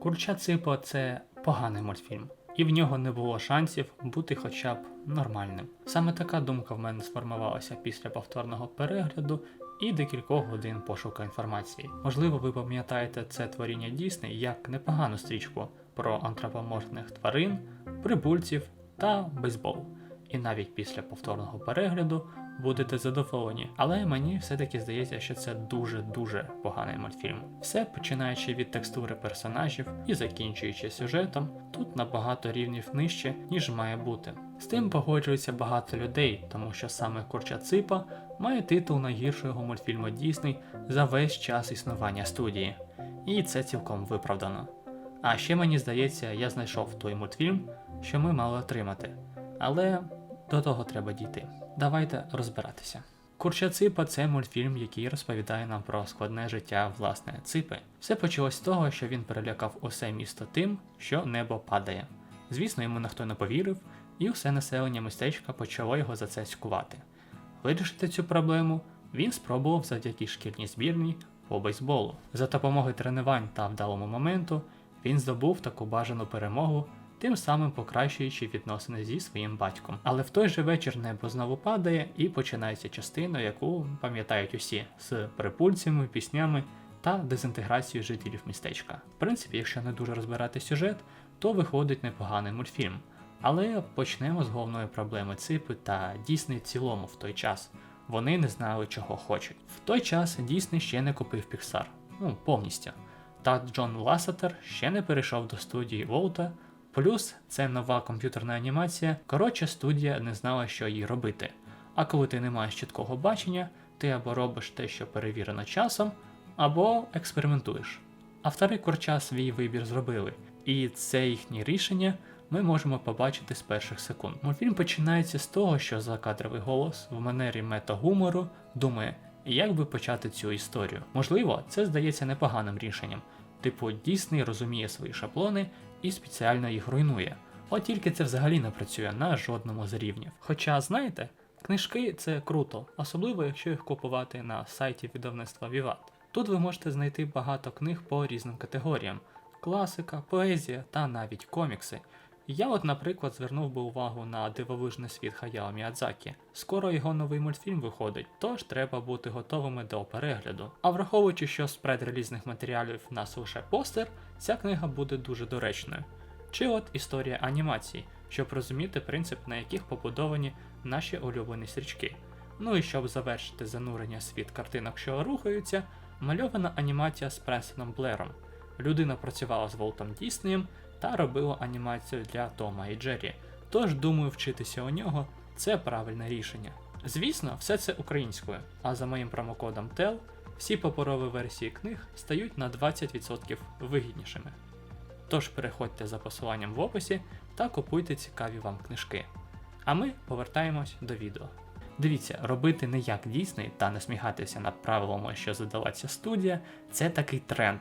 Курча Ципо це поганий мультфільм, і в нього не було шансів бути хоча б нормальним. Саме така думка в мене сформувалася після повторного перегляду і декількох годин пошуку інформації. Можливо, ви пам'ятаєте це творіння Дісней як непогану стрічку про антропоморфних тварин, прибульців та бейсбол. І навіть після повторного перегляду будете задоволені, але мені все-таки здається, що це дуже-дуже поганий мультфільм. Все починаючи від текстури персонажів і закінчуючи сюжетом, тут набагато рівнів нижче, ніж має бути. З тим погоджується багато людей, тому що саме Курча Ципа має титул найгіршого мультфільму Дісней за весь час існування студії. І це цілком виправдано. А ще мені здається, я знайшов той мультфільм, що ми мали отримати. Але до того треба дійти. Давайте розбиратися. Курча Ципа це мультфільм, який розповідає нам про складне життя власне ципи. Все почалось з того, що він перелякав усе місто тим, що небо падає. Звісно, йому ніхто не повірив, і все населення містечка почало його за це цькувати. Вирішити цю проблему він спробував завдяки шкільній збірній по бейсболу. За допомогою тренувань та вдалому моменту він здобув таку бажану перемогу, тим самим покращуючи відносини зі своїм батьком. Але в той же вечір небо знову падає і починається частина, яку пам'ятають усі з припульцями, піснями та дезінтеграцією жителів містечка. В принципі, якщо не дуже розбирати сюжет, то виходить непоганий мультфільм. Але почнемо з головної проблеми Ципи та Дісней в цілому в той час. Вони не знали, чого хочуть. В той час Дісней ще не купив Pixar. Ну, повністю. Та Джон Ласетер ще не перейшов до студії Волта. Плюс це нова комп'ютерна анімація. Коротше, студія не знала, що їй робити. А коли ти не маєш чіткого бачення, ти або робиш те, що перевірено часом, або експериментуєш. Автори Курча свій вибір зробили, і це їхнє рішення ми можемо побачити з перших секунд. Мультфільм починається з того, що закадровий голос в манері мета-гумору думає, як би почати цю історію. Можливо, це здається непоганим рішенням. Типу, Дісней розуміє свої шаблони і спеціально їх руйнує. От тільки це взагалі не працює на жодному з рівнів. Хоча, знаєте, книжки це круто, особливо якщо їх купувати на сайті видавництва Vivat. Тут ви можете знайти багато книг по різним категоріям: класика, поезія та навіть комікси. Я от, наприклад, звернув би увагу на дивовижний світ Хаяо Міядзакі. Скоро його новий мультфільм виходить, тож треба бути готовими до перегляду. А враховуючи, що з предрелізних матеріалів в нас лише постер, ця книга буде дуже доречною. Чи от історія анімації, щоб розуміти принцип, на яких побудовані наші улюблені стрічки. Ну і щоб завершити занурення світ картинок, що рухаються, мальована анімація з Пресеном Блером. Людина працювала з Волтом Діснеєм та робила анімацію для Тома і Джері. Тож, думаю, вчитися у нього це правильне рішення. Звісно, все це українською, а за моїм промокодом TEL всі паперові версії книг стають на 20% вигіднішими. Тож переходьте за посиланням в описі та купуйте цікаві вам книжки. А ми повертаємось до відео. Дивіться, робити не як Дісней та не сміхатися над правилами, що задала ця студія, це такий тренд.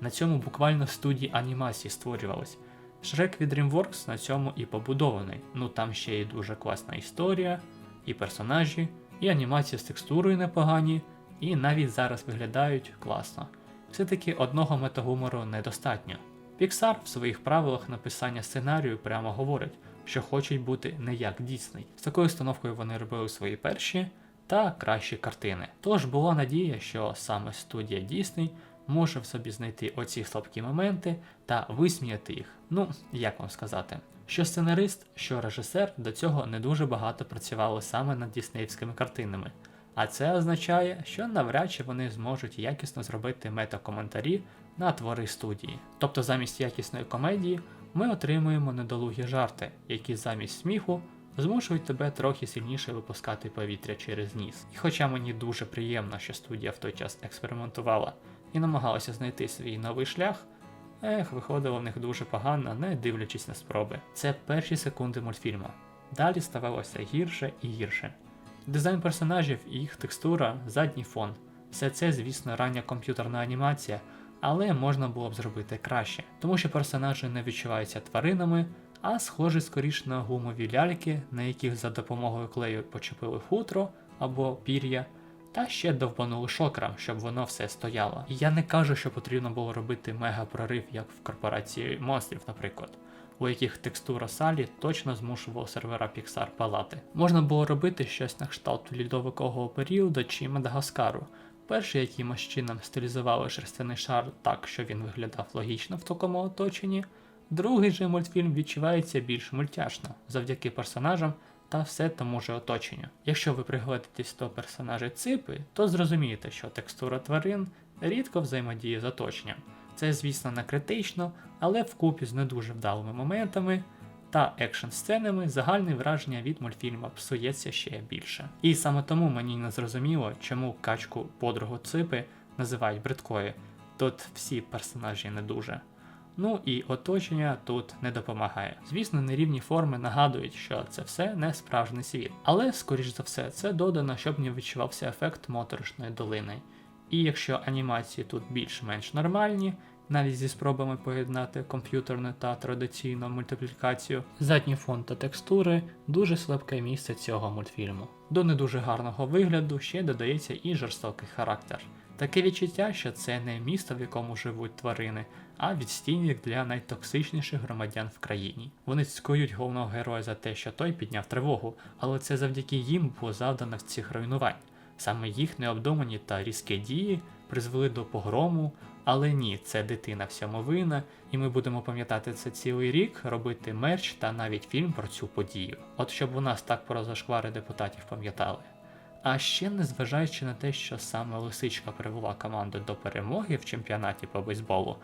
На цьому буквально студії анімації створювались. Шрек від DreamWorks на цьому і побудований. Ну там ще і дуже класна історія, і персонажі, і анімація з текстурою непогані, і навіть зараз виглядають класно. Все-таки одного метагумору недостатньо. Pixar в своїх правилах написання сценарію прямо говорить, що хочуть бути не як Дісней. З такою установкою вони робили свої перші та кращі картини. Тож була надія, що саме студія Дісней може в собі знайти оці слабкі моменти та висміяти їх. Ну, як вам сказати. Що сценарист, що режисер до цього не дуже багато працювали саме над діснеївськими картинами. А це означає, що навряд чи вони зможуть якісно зробити метакоментарі на твори студії. Тобто замість якісної комедії ми отримуємо недолугі жарти, які замість сміху змушують тебе трохи сильніше випускати повітря через ніс. І хоча мені дуже приємно, що студія в той час експериментувала і намагалася знайти свій новий шлях, ех, виходило в них дуже погано, не дивлячись на спроби. Це перші секунди мультфільму. Далі ставалося гірше і гірше. Дизайн персонажів і їх текстура, задній фон. Все це, звісно, рання комп'ютерна анімація, але можна було б зробити краще, тому що персонажі не відчуваються тваринами, а схожі скоріше на гумові ляльки, на яких за допомогою клею почепили хутро або пір'я, Та ще довбанули шокрам, щоб воно все стояло. І я не кажу, що потрібно було робити мега прорив, як в корпорації монстрів, наприклад, у яких текстура салі точно змушувала сервера Pixar палати. Можна було робити щось на кшталт льодовикового періоду чи Мадагаскару. Перший якимось чином стилізували шерстяний шар так, що він виглядав логічно в такому оточенні. Другий же мультфільм відчувається більш мультяшно завдяки персонажам та все тому же оточенню. Якщо ви пригледитесь до персонажей ципи, то зрозумієте, що текстура тварин рідко взаємодіє з оточенням. Це, звісно, не критично, але вкупі з не дуже вдалими моментами та екшн сценами загальне враження від мультфільму псується ще більше. І саме тому мені не зрозуміло, чому качку подругу ципи називають бридкою. Тут всі персонажі не дуже. Ну і оточення тут не допомагає. Звісно, нерівні форми нагадують, що це все не справжній світ. Але, скоріш за все, це додано, щоб не відчувався ефект моторошної долини. І якщо анімації тут більш-менш нормальні, навіть зі спробами поєднати комп'ютерну та традиційну мультиплікацію, задній фон та текстури дуже слабке місце цього мультфільму. До не дуже гарного вигляду ще додається і жорстокий характер. Таке відчуття, що це не місто, в якому живуть тварини, а відстійник для найтоксичніших громадян в країні. Вони цькують головного героя за те, що той підняв тривогу, але це завдяки їм було завдано цих руйнувань. Саме їх необдумані та різкі дії призвели до погрому, але ні, це дитина всьому винна, і ми будемо пам'ятати це цілий рік, робити мерч та навіть фільм про цю подію. От щоб у нас так про зашквари депутатів пам'ятали. А ще незважаючи на те, що саме Лисичка привела команду до перемоги в чемпіонаті по бейсболу,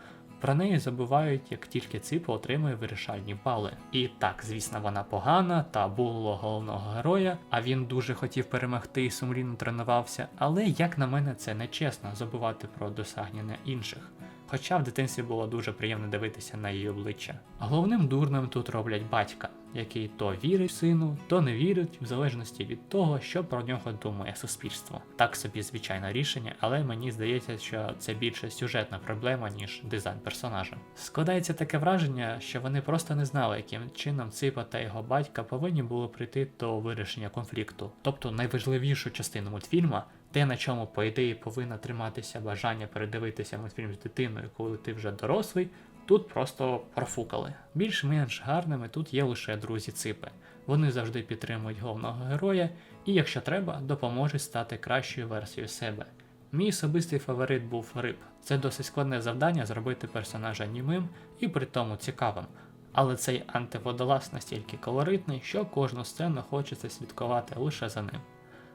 про неї забувають, як тільки Ципа отримує вирішальні бали. І так, звісно, вона погана та було головного героя, а він дуже хотів перемогти і сумлінно тренувався, але як на мене, це не чесно забувати про досягнення інших. Хоча в дитинстві було дуже приємно дивитися на її обличчя. Головним дурним тут роблять батька, який то вірить сину, то не вірить, в залежності від того, що про нього думає суспільство. Так собі звичайне рішення, але мені здається, що це більше сюжетна проблема, ніж дизайн персонажа. Складається таке враження, що вони просто не знали, яким чином Ципа та його батька повинні були прийти до вирішення конфлікту. Тобто найважливішу частину мультфільма те, на чому, по ідеї, повинна триматися бажання передивитися мультфільм з дитиною, коли ти вже дорослий, тут просто профукали. Більш-менш гарними тут є лише друзі ципи. Вони завжди підтримують головного героя і, якщо треба, допоможуть стати кращою версією себе. Мій особистий фаворит був Риб. Це досить складне завдання зробити персонажа німим і при тому цікавим. Але цей антиводолаз настільки колоритний, що кожну сцену хочеться слідкувати лише за ним.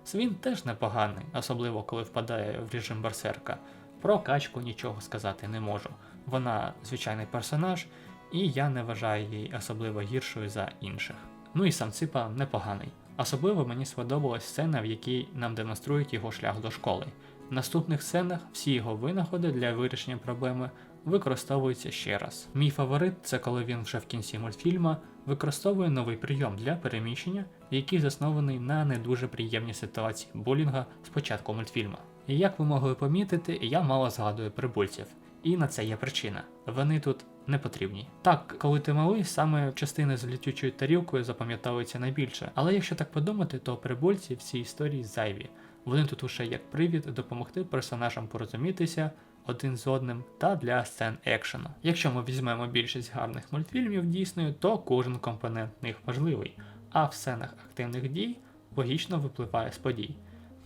Свін теж непоганий, особливо коли впадає в режим берсерка. Про качку нічого сказати не можу. Вона звичайний персонаж, і я не вважаю її особливо гіршою за інших. Ну і сам Ципа непоганий. Особливо мені сподобалась сцена, в якій нам демонструють його шлях до школи. В наступних сценах всі його винаходи для вирішення проблеми використовуються ще раз. Мій фаворит це коли він вже в кінці мультфільма використовує новий прийом для переміщення, який заснований на не дуже приємній ситуації булінга з початку мультфільму. І як ви могли помітити, я мало згадую прибульців. І на це є причина. Вони тут не потрібні. Так, коли ти малий, саме частини з літючою тарілкою запам'ятовуються найбільше. Але якщо так подумати, то прибульці в цій історії зайві. Вони тут лише як привід допомогти персонажам порозумітися один з одним та для сцен екшену. Якщо ми візьмемо більшість гарних мультфільмів дійсною, то кожен компонент них важливий, а в сценах активних дій логічно випливає з подій.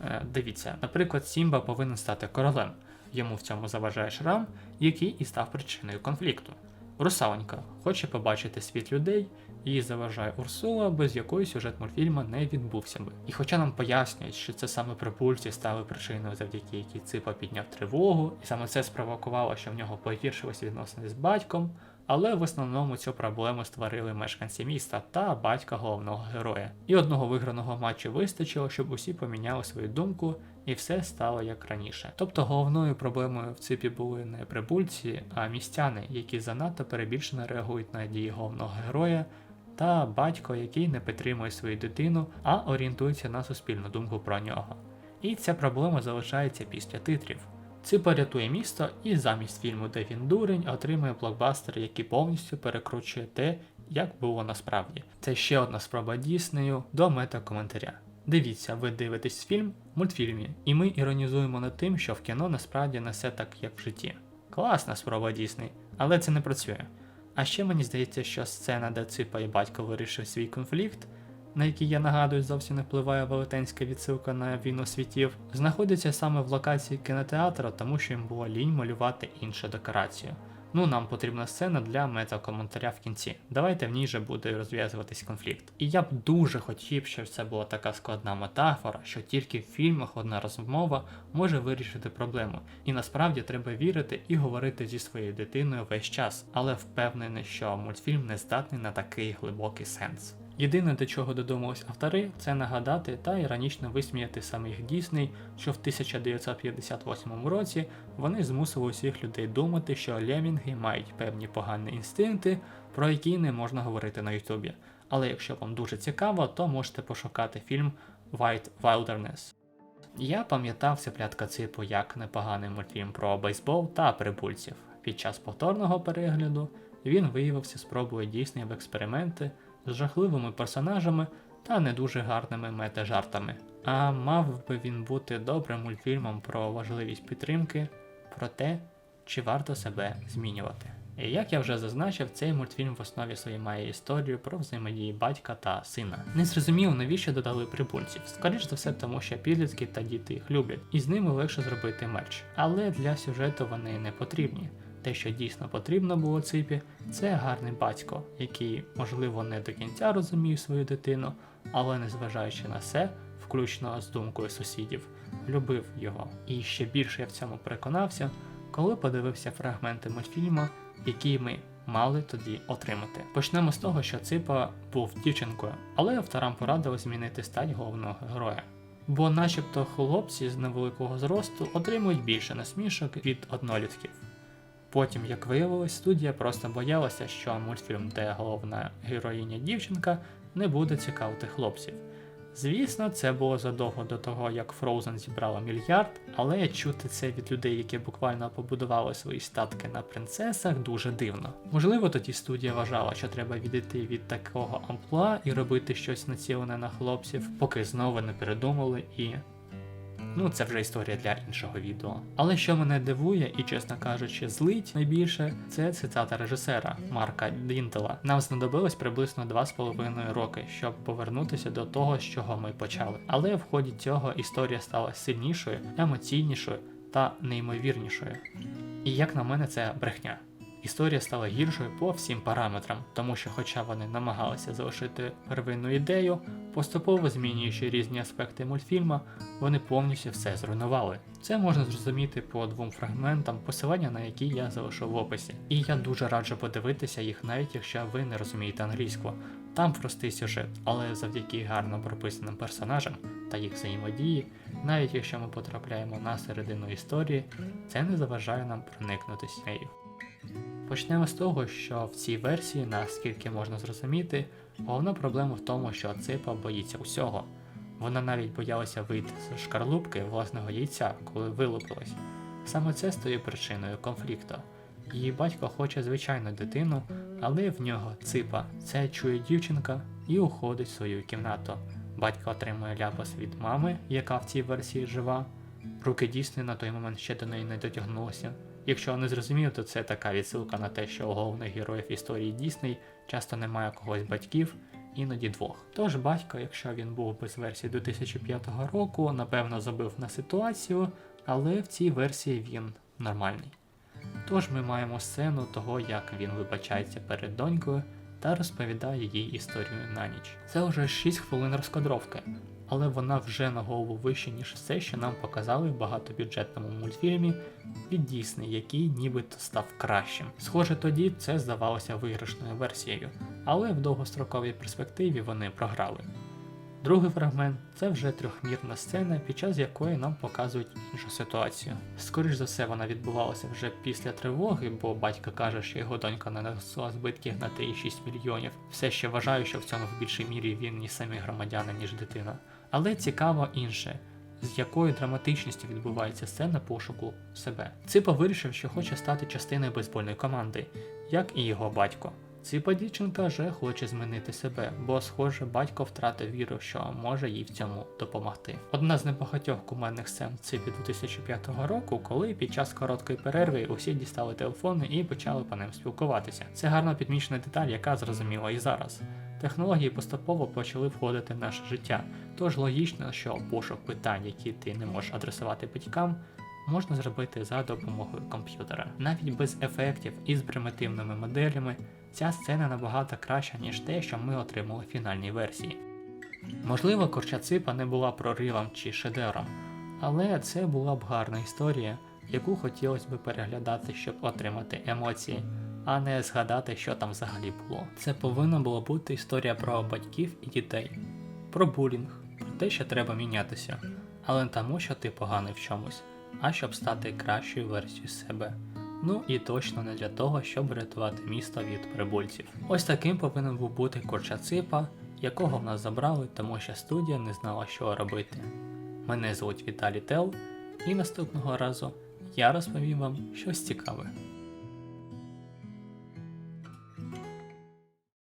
Е, дивіться, наприклад, Сімба повинен стати королем. Йому в цьому заважає шрам, який і став причиною конфлікту. Русалонька хоче побачити світ людей, їй заважає Урсула, без якої сюжет мультфільму не відбувся би. І хоча нам пояснюють, що це саме прибульці стали причиною, завдяки якій Ципа підняв тривогу, і саме це спровокувало, що в нього погіршилися відносини з батьком, але в основному цю проблему створили мешканці міста та батька головного героя. І одного виграного матчу вистачило, щоб усі поміняли свою думку, і все стало як раніше. Тобто головною проблемою в ципі були не прибульці, а містяни, які занадто перебільшено реагують на дії головного героя. Та батько, який не підтримує свою дитину, а орієнтується на суспільну думку про нього. І ця проблема залишається після титрів. Ципа рятує місто і замість фільму Де він дурень отримує блокбастер, який повністю перекручує те, як було насправді. Це ще одна спроба Діснею до мета-коментаря. Дивіться, ви дивитесь фільм в мультфільмі, і ми іронізуємо над тим, що в кіно насправді не все так, як в житті. Класна спроба Дісней, але це не працює. А ще мені здається, що сцена, де Ципа і батько вирішив свій конфлікт, на який я нагадую, зовсім не впливає велетенська відсилка на війну світів, знаходиться саме в локації кінотеатру, тому що їм було лінь малювати іншу декорацію. Ну, нам потрібна сцена для мета-коментаря в кінці. Давайте в ній же буде розв'язуватись конфлікт. І я б дуже хотів, щоб це була така складна метафора, що тільки в фільмах одна розмова може вирішити проблему. І насправді треба вірити і говорити зі своєю дитиною весь час, але впевнений, що мультфільм не здатний на такий глибокий сенс. Єдине, до чого додумались автори, це нагадати та іронічно висміяти самих Дісней, що в 1958 році вони змусили усіх людей думати, що лемінги мають певні погані інстинкти, про які не можна говорити на Ютубі. Але якщо вам дуже цікаво, то можете пошукати фільм White Wilderness. Я пам'ятав цеплятка ципу як непоганий мультфільм про бейсбол та прибульців. Під час повторного перегляду він виявився спробою Дісней в експерименти з жахливими персонажами та не дуже гарними мета-жартами. А мав би він бути добрим мультфільмом про важливість підтримки, про те, чи варто себе змінювати. І як я вже зазначив, цей мультфільм в основі своїй має історію про взаємодії батька та сина. Не зрозумів, навіщо додали прибульців. Скоріш за все, тому що підлітки та діти їх люблять, і з ними легше зробити мерч. Але для сюжету вони не потрібні. Те, що дійсно потрібно було ципі, це гарний батько, який, можливо, не до кінця розумів свою дитину, але незважаючи на все, включно з думкою сусідів, любив його. І ще більше я в цьому переконався, коли подивився фрагменти мультфільму, які ми мали тоді отримати. Почнемо з того, що Ципа був дівчинкою, але авторам порадили змінити стать головного героя. Бо, начебто, хлопці з невеликого зросту отримують більше насмішок від однолітків. Потім, як виявилось, студія просто боялася, що мультфільм, де головна героїня дівчинка, не буде цікавити хлопців. Звісно, це було задовго до того, як Frozen зібрала мільярд, але чути це від людей, які буквально побудували свої статки на принцесах, дуже дивно. Можливо, тоді студія вважала, що треба відійти від такого амплуа і робити щось націлене на хлопців, поки знову не передумали і Ну, це вже історія для іншого відео. Але що мене дивує і, чесно кажучи, злить найбільше, це цитата режисера Марка Дінтела. Нам знадобилось приблизно 2,5 роки, щоб повернутися до того, з чого ми почали. Але в ході цього історія стала сильнішою, емоційнішою та неймовірнішою. І як на мене, це брехня. Історія стала гіршою по всім параметрам, тому що, хоча вони намагалися залишити первинну ідею, поступово змінюючи різні аспекти мультфільма, вони повністю все зруйнували. Це можна зрозуміти по двом фрагментам, посилання на які я залишу в описі. І я дуже раджу подивитися їх, навіть якщо ви не розумієте англійську. Там простий сюжет, але завдяки гарно прописаним персонажам та їх взаємодії, навіть якщо ми потрапляємо на середину історії, це не заважає нам проникнутися нею. Почнемо з того, що в цій версії, наскільки можна зрозуміти, головна проблема в тому, що Ципа боїться усього. Вона навіть боялася вийти з шкарлупки власного яйця, коли вилупилась. Саме це стає причиною конфлікту. Її батько хоче звичайну дитину, але в нього ципа. Це чує дівчинка і уходить в свою кімнату. Батько отримує ляпас від мами, яка в цій версії жива. Руки дійсно на той момент ще до неї не дотягнулися. Якщо не зрозумів, то це така відсилка на те, що у головних героїв історії Дісней часто немає когось батьків, іноді двох. Тож батько, якщо він був без версії 2005 року, напевно забив на ситуацію, але в цій версії він нормальний. Тож ми маємо сцену того, як він вибачається перед донькою та розповідає їй історію на ніч. Це вже 6 хвилин розкадровки, але вона вже на голову вище, ніж все, що нам показали в багатобюджетному мультфільмі від Дісней, який нібито став кращим. Схоже, тоді це здавалося виграшною версією, але в довгостроковій перспективі вони програли. Другий фрагмент це вже трьохмірна сцена, під час якої нам показують іншу ситуацію. Скоріш за все, вона відбувалася вже після тривоги, бо батько каже, що його донька нанесла збитків на 3,6 мільйонів. Все ще вважаю, що в цьому в більшій мірі він ні самі громадяни, ніж дитина. Але цікаво інше. З якою драматичністю відбувається сцена пошуку себе. Ципа вирішив, що хоче стати частиною бейсбольної команди, як і його батько. Ціпа дівчинка вже хоче змінити себе, бо, схоже, батько втратив віру, що може їй в цьому допомогти. Одна з небагатьох кумедних сцен ципі 2005 року, коли під час короткої перерви усі дістали телефони і почали по ним спілкуватися. Це гарно підмічена деталь, яка зрозуміла і зараз. Технології поступово почали входити в наше життя, тож логічно, що пошук питань, які ти не можеш адресувати батькам, можна зробити за допомогою комп'ютера. Навіть без ефектів і з примітивними моделями ця сцена набагато краща, ніж те, що ми отримали в фінальній версії. Можливо, Корчаципа не була проривом чи шедевром, але це була б гарна історія, яку хотілося б переглядати, щоб отримати емоції, а не згадати, що там взагалі було. Це повинна була бути історія про батьків і дітей, про булінг, про те, що треба мінятися, але не тому, що ти поганий в чомусь, а щоб стати кращою версією себе. Ну і точно не для того, щоб рятувати місто від прибульців. Ось таким повинен був бути Корчаципа, якого в нас забрали, тому що студія не знала, що робити. Мене звуть Віталій Тел, і наступного разу я розповім вам щось цікаве.